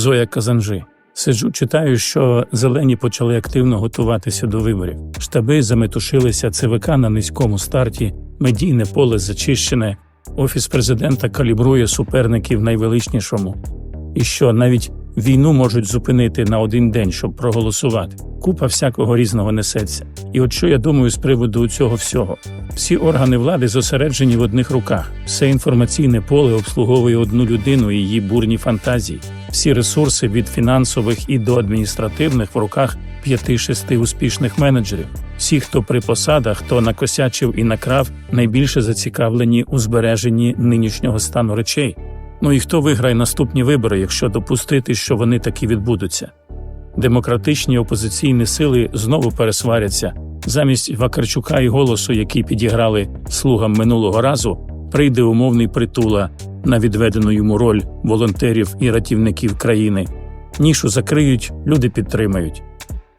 Зоя Казанжи. Сиджу, читаю, що зелені почали активно готуватися до виборів. Штаби заметушилися, ЦВК на низькому старті, медійне поле зачищене, офіс президента калібрує суперників найвеличнішому. І що навіть війну можуть зупинити на один день, щоб проголосувати. Купа всякого різного несеться. І от що я думаю з приводу цього всього. Всі органи влади зосереджені в одних руках. Все інформаційне поле обслуговує одну людину і її бурні фантазії. Всі ресурси від фінансових і до адміністративних в руках п'яти-шести успішних менеджерів. Всі, хто при посадах, хто накосячив і накрав, найбільше зацікавлені у збереженні нинішнього стану речей. Ну і хто виграє наступні вибори, якщо допустити, що вони таки відбудуться? Демократичні опозиційні сили знову пересваряться. Замість Вакарчука і голосу, які підіграли слугам минулого разу, прийде умовний притула на відведену йому роль волонтерів і рятівників країни. Нішу закриють, люди підтримають.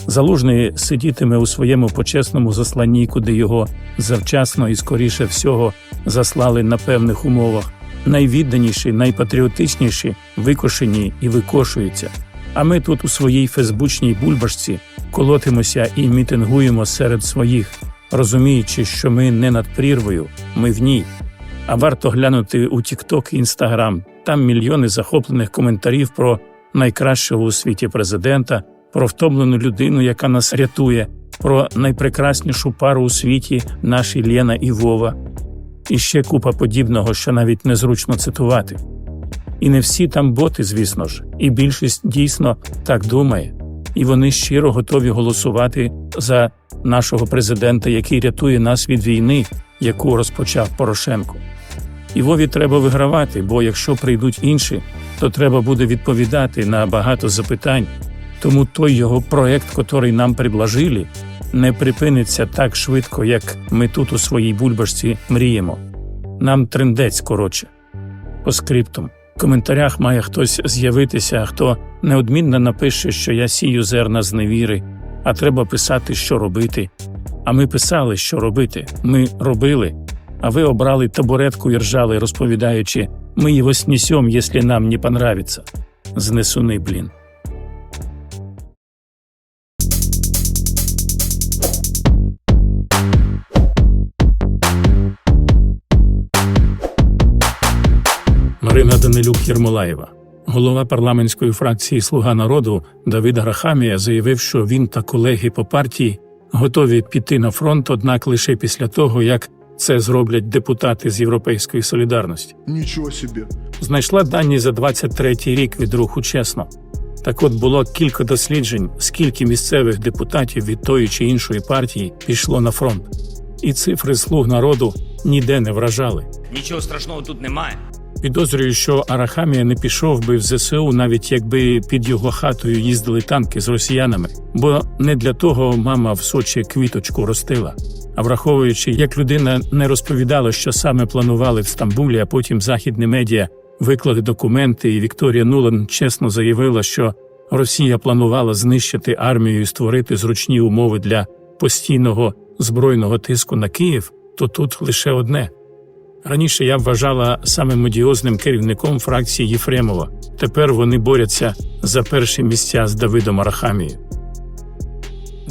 Залужний сидітиме у своєму почесному засланні, куди його завчасно і скоріше всього заслали на певних умовах. Найвідданіші, найпатріотичніші викошені і викошуються. А ми тут у своїй фейсбучній бульбашці колотимося і мітингуємо серед своїх, розуміючи, що ми не над прірвою, ми в ній. А варто глянути у TikTok і Instagram. Там мільйони захоплених коментарів про найкращого у світі президента, про втомлену людину, яка нас рятує, про найпрекраснішу пару у світі, наші Лєна і Вова. І ще купа подібного, що навіть незручно цитувати. І не всі там боти, звісно ж, і більшість дійсно так думає, і вони щиро готові голосувати за нашого президента, який рятує нас від війни, яку розпочав Порошенко. І Вові треба вигравати, бо якщо прийдуть інші, то треба буде відповідати на багато запитань. Тому той його проект, котрий нам предложили, не припиниться так швидко, як ми тут у своїй бульбашці мріємо. Нам трендець коротше. По скриптум. В коментарях має хтось з'явитися, хто неодмінно напише, що я сію зерна з невіри, а треба писати, що робити. А ми писали, що робити. Ми робили. А ви обрали табуретку і ржали, розповідаючи, ми його снесем, якщо нам не понравиться. Знесуни, блін. Марина Данилюк Єрмолаєва. Голова парламентської фракції Слуга народу Давид Грахамія заявив, що він та колеги по партії готові піти на фронт, однак лише після того, як це зроблять депутати з Європейської солідарності. Ничего себе. Знайшла дані за 23-й рік від руху чесно. Так от було кілька досліджень, скільки місцевих депутатів від тої чи іншої партії пішло на фронт. І цифри слуг народу ніде не вражали. Нічого страшного тут немає. Підозрюю, що Арахамія не пішов би в ЗСУ, навіть якби під його хатою їздили танки з росіянами, бо не для того мама в Сочі квіточку ростила. А враховуючи, як людина не розповідала, що саме планували в Стамбулі, а потім західні медіа виклали документи, і Вікторія Нулан чесно заявила, що Росія планувала знищити армію і створити зручні умови для постійного збройного тиску на Київ, то тут лише одне. Раніше я вважала самим одіозним керівником фракції Єфремова. Тепер вони борються за перші місця з Давидом Арахамією.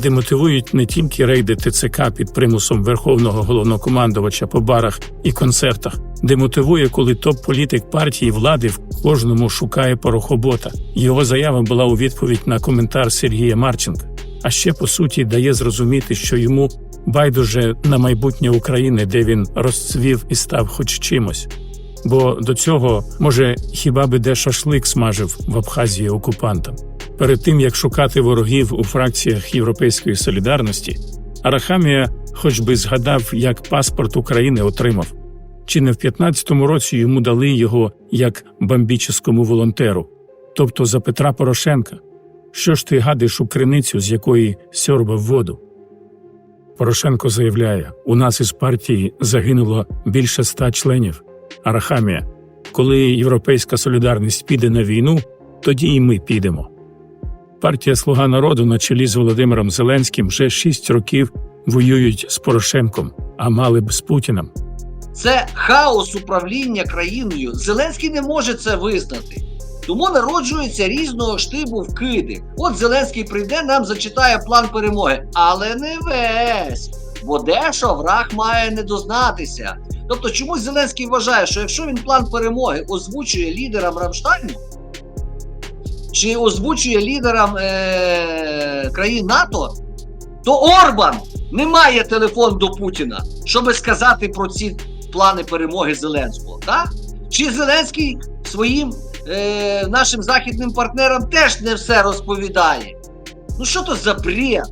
Демотивують не тільки рейди ТЦК під примусом верховного головнокомандувача по барах і концертах, демотивує, коли топ-політик партії влади в кожному шукає порохобота. Його заява була у відповідь на коментар Сергія Марченка. А ще по суті дає зрозуміти, що йому байдуже на майбутнє України, де він розцвів і став хоч чимось. Бо до цього, може, хіба би де шашлик смажив в Абхазії окупантам. Перед тим як шукати ворогів у фракціях Європейської солідарності, Арахамія хоч би згадав, як паспорт України отримав, чи не в 15-му році йому дали його як бамбіческому волонтеру, тобто за Петра Порошенка. Що ж ти гадиш у криницю, з якої сьорбав воду? Порошенко заявляє: у нас із партії загинуло більше ста членів. Арахамія, коли Європейська солідарність піде на війну, тоді і ми підемо. Партія Слуга народу на чолі з Володимиром Зеленським вже шість років воюють з Порошенком, а мали б з Путіним. Це хаос управління країною. Зеленський не може це визнати. Тому народжуються різного штибу вкиди. От Зеленський прийде, нам зачитає план перемоги, але не весь. Бо дещо враг має не дознатися. Тобто, чомусь Зеленський вважає, що якщо він план перемоги озвучує лідерам Рамштайну, чи озвучує лідерам е- країн НАТО, то Орбан не має телефон до Путіна, щоб сказати про ці плани перемоги Зеленського. Так? Чи Зеленський своїм е, нашим західним партнерам теж не все розповідає? Ну що то за бред?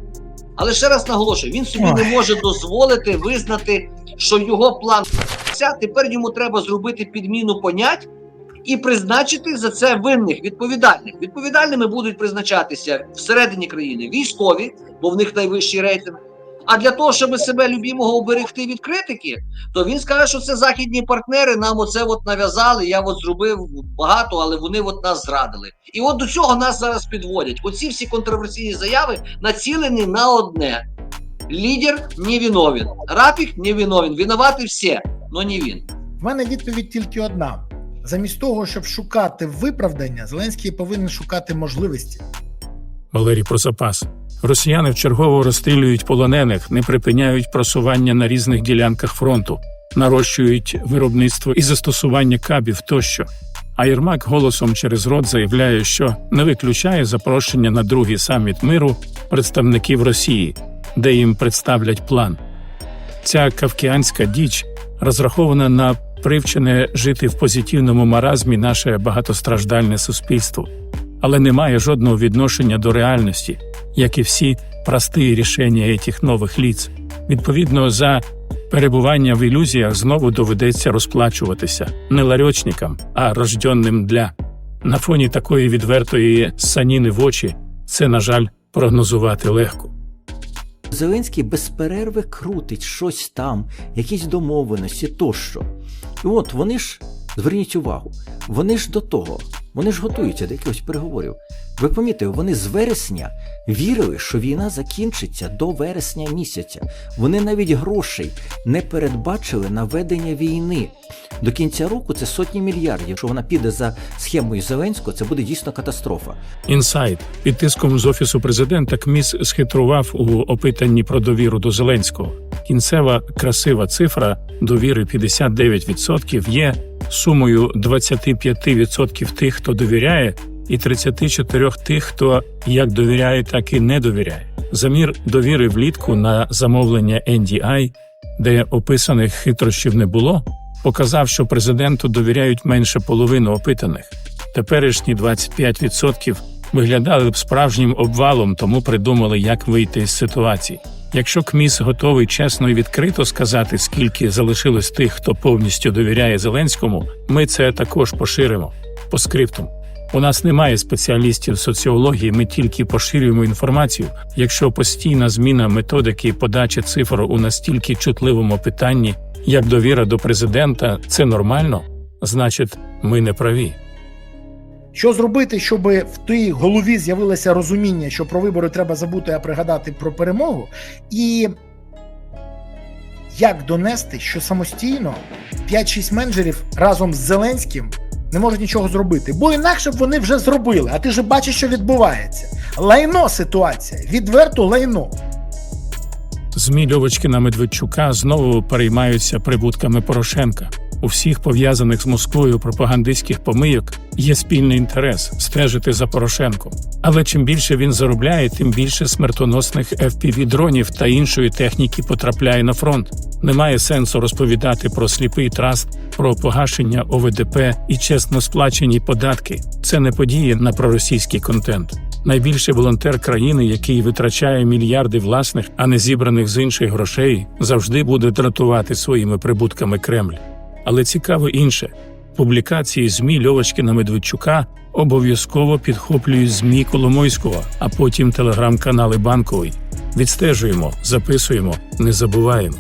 Але ще раз наголошую, він собі не може дозволити визнати, що його план. Тепер йому треба зробити підміну понять і призначити за це винних відповідальних. Відповідальними будуть призначатися всередині країни військові, бо в них найвищий рейтинг. А для того, щоб себе любімого оберегти від критики, то він скаже, що це західні партнери нам оце от нав'язали. Я от зробив багато, але вони от нас зрадили. І от до цього нас зараз підводять. Оці всі контроверсійні заяви націлені на одне: лідер не виновен, рапік не виновен, винувати всі, але не він. В мене відповідь тільки одна: замість того, щоб шукати виправдання, Зеленський повинен шукати можливості. Валерій про запас. Росіяни вчергово розстрілюють полонених, не припиняють просування на різних ділянках фронту, нарощують виробництво і застосування кабів тощо. А Єрмак голосом через рот заявляє, що не виключає запрошення на другий саміт миру представників Росії, де їм представлять план. Ця кавкіанська діч розрахована на привчене жити в позитивному маразмі наше багатостраждальне суспільство, але не має жодного відношення до реальності, як і всі прості рішення этих нових ліц. Відповідно, за перебування в ілюзіях знову доведеться розплачуватися не ларьочникам, а рожденним для. На фоні такої відвертої саніни в очі це, на жаль, прогнозувати легко. Зеленський без перерви крутить щось там, якісь домовленості тощо. І от вони ж, зверніть увагу, вони ж до того, вони ж готуються до якихось переговорів. Ви помітили, вони з вересня вірили, що війна закінчиться до вересня місяця. Вони навіть грошей не передбачили на ведення війни. До кінця року це сотні мільярдів. Якщо вона піде за схемою Зеленського, це буде дійсно катастрофа. Інсайт під тиском з офісу президента КМІС схитрував у опитанні про довіру до Зеленського. Кінцева красива цифра довіри 59% є сумою 25% тих, хто довіряє, і 34 тих, хто як довіряє, так і не довіряє. Замір довіри влітку на замовлення NDI, де описаних хитрощів не було, показав, що президенту довіряють менше половини опитаних. Теперішні 25% виглядали б справжнім обвалом, тому придумали, як вийти з ситуації. Якщо КМІС готовий чесно і відкрито сказати, скільки залишилось тих, хто повністю довіряє Зеленському, ми це також поширимо по скриптум. У нас немає спеціалістів соціології, ми тільки поширюємо інформацію. Якщо постійна зміна методики подачі цифр у настільки чутливому питанні, як довіра до президента, це нормально, значить, ми не праві. Що зробити, щоб в тій голові з'явилося розуміння, що про вибори треба забути, а пригадати про перемогу, і як донести, що самостійно 5-6 менеджерів разом з Зеленським не можуть нічого зробити, бо інакше б вони вже зробили. А ти ж бачиш, що відбувається. Лайно ситуація, відверто лайно. ЗМІ Льовочкина Медведчука знову переймаються прибутками Порошенка. У всіх пов'язаних з Москвою пропагандистських помийок є спільний інтерес стежити за Порошенком. Але чим більше він заробляє, тим більше смертоносних fpv дронів та іншої техніки потрапляє на фронт. Немає сенсу розповідати про сліпий траст, про погашення ОВДП і чесно сплачені податки. Це не подіє на проросійський контент. Найбільший волонтер країни, який витрачає мільярди власних, а не зібраних з інших грошей, завжди буде дратувати своїми прибутками Кремль. Але цікаво інше: публікації ЗМІ Льовочкіна Медведчука обов'язково підхоплюють ЗМІ Коломойського, а потім телеграм-канали Банковий. Відстежуємо, записуємо, не забуваємо.